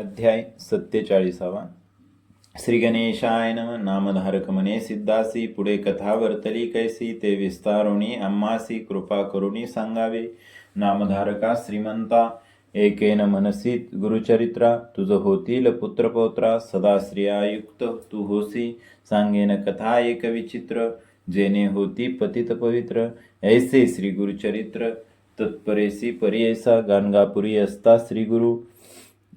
अध्याय सत्तेचाळीसावा. श्री गणेशाय नम. नामधारक मने सिद्धासी पुढे कथा वर्तली कैसी ते विस्तारुणी अम्मासी कृपा करुणी सांगावे. नामधारका श्रीमंता एकेन मनसी गुरुचरित्रा तुझ होतील पुत्रपौत्रा सदा श्रियायुक्त तू होसी. सांगेन कथा एक विचित्र जेने होती पतित पवित्र. ऐसे श्री गुरुचरित्र तत्परेसी परियसा गाणगापुरी असता श्री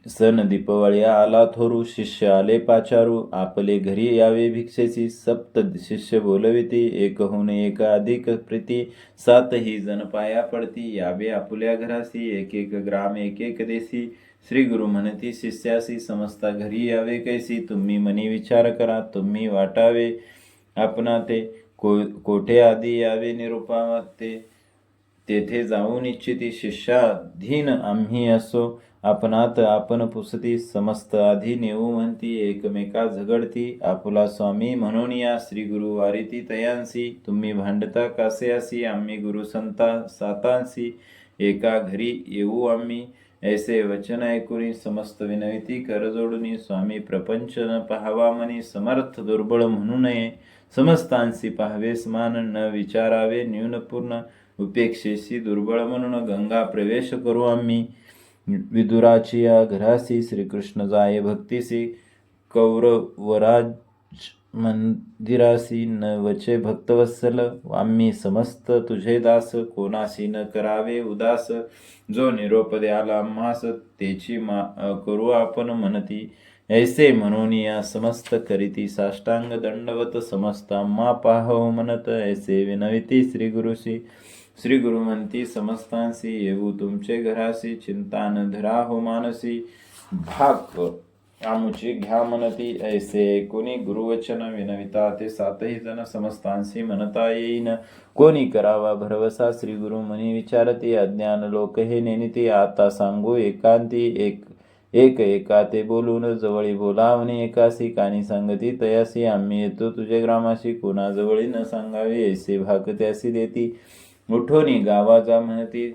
सण दीपवळी आला थोरू शिष्य आले पाचारू आपले घरी यावे भिक्षेची सप्त शिष्य बोलविती एकहून एक अधिक प्रीती सातही जण पाया पडती यावे आपुल्या घरासी एक एक ग्राम एक एक देसी. श्री गुरु म्हणती शिष्यासी समजता घरी यावे कैसी तुम्ही मनी विचार करा तुम्ही वाटावे आपणा ते को कोठे आधी यावे निरूपा ते तेथे जाऊन इच्छिती शिष्याधीन आम्ही असो आपणात आपण पुसती समस्त आधी नेऊ म्हणती एकमेका झगडती. आपुला स्वामी म्हणून या श्री गुरु वारिती तयांसी. तुम्ही भांडता कासे असी? आम्ही गुरु संता सातांसी. एका घरी येऊ आम्ही. ऐसे वचन ऐकुनी समस्त विनविती कर स्वामी प्रपंच न पाहावा मनी समर्थ दुर्बळ म्हणू नये. समस्तांसी पाहावे समान न विचारावे न्यूनपूर्ण. उपेक्षेशी दुर्बळ म्हणून गंगा प्रवेश करू आम्ही. विदुराची या घरासी श्रीकृष्ण जाये भक्तीसी कौरवराज मंदिरासी न वचे भक्तवत्सल आम्ही समस्त तुझे दास कोणासी न करावे उदास जो निरोप द्याला आम्हास तेची मा करू आपण म्हणती ऐसे म्हणून या समस्त करीती साष्टांग दंडवत समस्त आम्हा पाहव म्हणत ऐसे विनविती श्री गुरुशी श्री गुरु म्हणती समस्तांसी येऊ तुमचे घरासी चिंता न धरा हो मानसी। भाक आमुची घ्या म्हणती ऐसे कोणी गुरुवचन विनविता ते सातही जण समस्तांशी म्हणता येईन। कोणी करावा भरवसा श्री गुरु म्हणी विचारती अज्ञान लोक हे नेनिती आता सांगू एकांती एक एक एका ते बोलून जवळी बोलावणे एकासी कानी सांगती तयासी आम्ही येतो तुझे ग्रामाशी कोणाजवळी न सांगावे ऐसे भाक त्यासी देती। उठोनी गावाचा म्हणती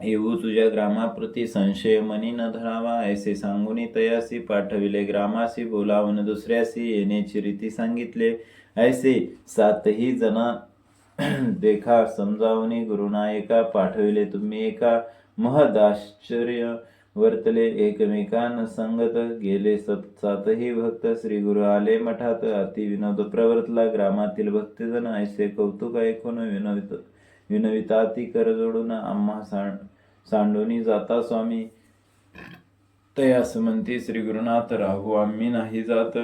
येऊ तुझ्या ग्रामाप्रती संशय मनी न धरावा ऐसे सांगूनी तयासी पाठविले ग्रामासी बोलावून दुसऱ्यासी येण्याची रीती सांगितले. ऐसे सातही जना देखा समजावणी गुरुनायका पाठविले तुम्ही एका महदाश्चर्य वर्तले. एकमेकान संगत गेले सत सातही भक्त श्री गुरु आले मठात. अति विनोद प्रवर्तला ग्रामातील भक्तजन ऐसे कौतुक ऐकून विनोद विनविता ती कर जोडून आम्हा सांड सांडोनी जाता स्वामी. तयास म्हणती श्री गुरुनाथ राहू आम्ही नाही जात.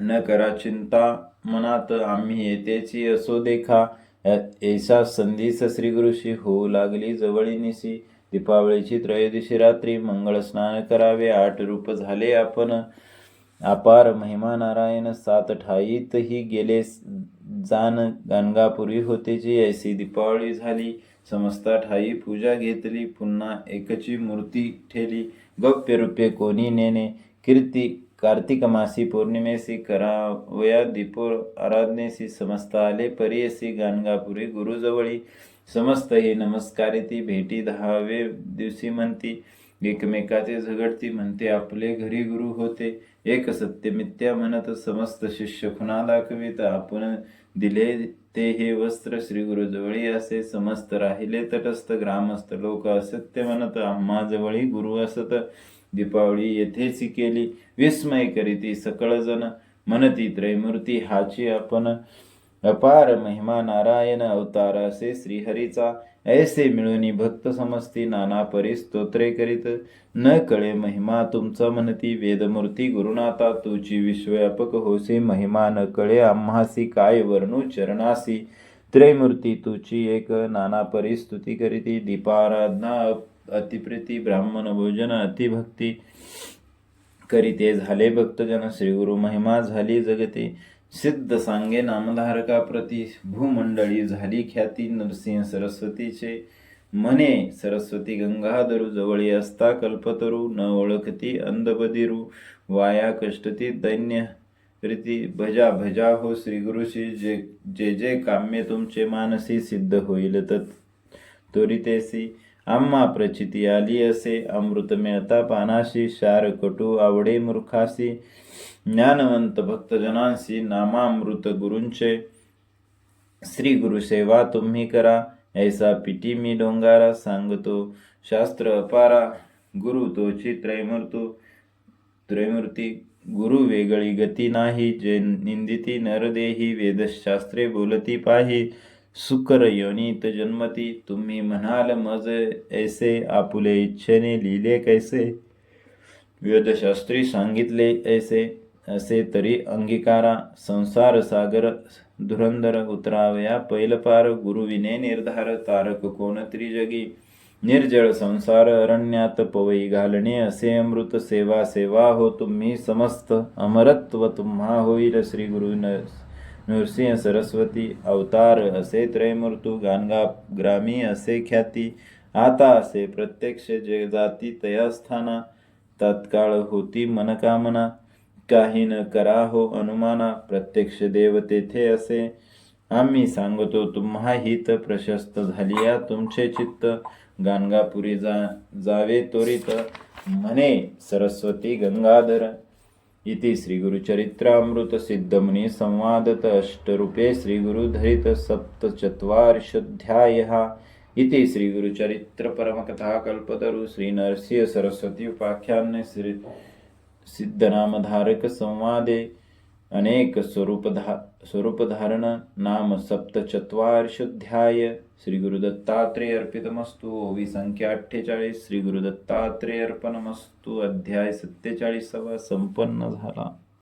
न करा चिंता मनात आम्ही येतेची असो देखा. ऐसा संधीस श्री गुरुशी होऊ लागली जवळीनिशी दीपावळीची त्रयोदशी रात्री मंगळ स्नान करावे आठ रूप झाले आपण. अपार महिमा नारायण सात ठाईतही गेले जान गाणगापुरी होतेची ऐसी दीपावळी झाली. समस्त ठाई पूजा घेतली पुन्हा एकची मूर्ती ठेली. गप्य रूपे कोणी नेणे कीर्ती कार्तिक मासी पौर्णिमेसी करावया दीपो आराधनेसी समस्त आले परियसी गाणगापुरी गुरुजवळी. समस्त हे नमस्कारिती भेटी दहावे दिवशी म्हणती. एकमेकाचे झगडती म्हणते आपले घरी गुरु होते. एक सत्य मिथ्या म्हणत समस्त शिष्य खुणा दाखवित आपण दिले ते हे वस्त्र श्री गुरुजवळी असे. समस्त राहिले तटस्थ ग्रामस्थ. लोक असत्य म्हणत आम्हा जवळी गुरु असत. दीपावळी येथेच केली. विस्मय करीती सकळ जण म्हणती त्रैमूर्ती हाची आपण अपार महिमा नारायण अवतार असे श्रीहरीचा ऐसे मिळूनी भक्त समजती नाना परी स्तोत्रे करीत. न कळे महिमा तुमचा म्हणती वेदमूर्ती गुरुनाथा तुझी विश्वव्यापक होसी महिमा न कळे आम्हासी काय वर्णू चरणासी. त्रैमूर्ती तुची एक नाना परी स्तुती करीती. दीपाराधना अतिप्रीती ब्राह्मण भोजन अतिभक्ती करीते. झाले भक्तजन श्रीगुरु महिमा झाली जगती. सिद्ध सांगे नामधारका प्रति भूमंडळी झाली ख्याती नरसिंह सरस्वतीचे. म्हणे सरस्वती गंगाधरू जवळी असता कल्पतरू न ओळखती अंधबदिरू वाया कष्टती दैन्य प्रीती भजा भजा हो श्रीगुरुशी जे जे जे काम्य तुमचे मानसी सिद्ध होईल तत्. त्वरितेसी आम्हा प्रचिती आली असे. अमृत मिळता पानाशी शार कटू आवडे मूर्खासी. ज्ञानवंत भक्तजनांशी नामामृत गुरूंचे. श्री गुरु सेवा तुम्ही करा. ऐसा पिटी मी डोंगारा सांगतो. शास्त्र अपारा. गुरु तोची त्रैमूर्तू. त्रैमूर्ती गुरु वेगळी गती नाही. जे निंदिती नरदेही वेदशास्त्रे बोलती पाही. सुकर योनीत जन्मती। तुम्ही म्हणाल मज ऐसे आपुले इच्छेने लिहिले कैसे? वेदशास्त्री सांगितले ऐसे असे तरी अंगीकारा संसार सागर धुरंधर उतरावया पैलपार गुरुविने निर्धार तारक कोणतरी जगी निर्जळ संसार अरण्यात पवई घालणे असे अमृत सेवा सेवा हो तुम्ही समस्त अमरत्व तुम्हा होईल श्री गुरु न नृसिंह सरस्वती अवतार असे त्रयमूर्तू गानगा ग्रामी असे ख्याती आता असे प्रत्यक्ष जे जाती तयास्थाना तत्काळ होती मनकामना काही न करा हो अनुमाना प्रत्यक्ष देव तेथे असे. आम्ही सांगतो तुम्हा हित प्रशस्त झाली या तुमचे चित्त गाणगापुरी जा जावे त्वरित. म्हणे सरस्वती गंगाधर इति श्रीगुरुचरित्रामृत संवादत अष्टरूपे श्रीगुरुधरितसप्तचत्वारिशोऽध्यायः इति श्रीगुरुचरित्रपरमकथाकल्पतरु श्रीनरसिंहसरस्वती कल्पतरु श्रीनरसिंह सरस्वती श्री सिद्धनामधारकसंवादे अनेकस्वरूपधा स्वरूपधारण नाम सप्तचत्वारिंशोऽध्याय श्री गुरुदत्तात्रेय अर्पितमस्तु ओवी संख्या अठ्ठेचाळीस श्री गुरुदत्तात्रेय अर्पणमस्तु अध्याय सत्तेचाळीसावा संपन्न झाला.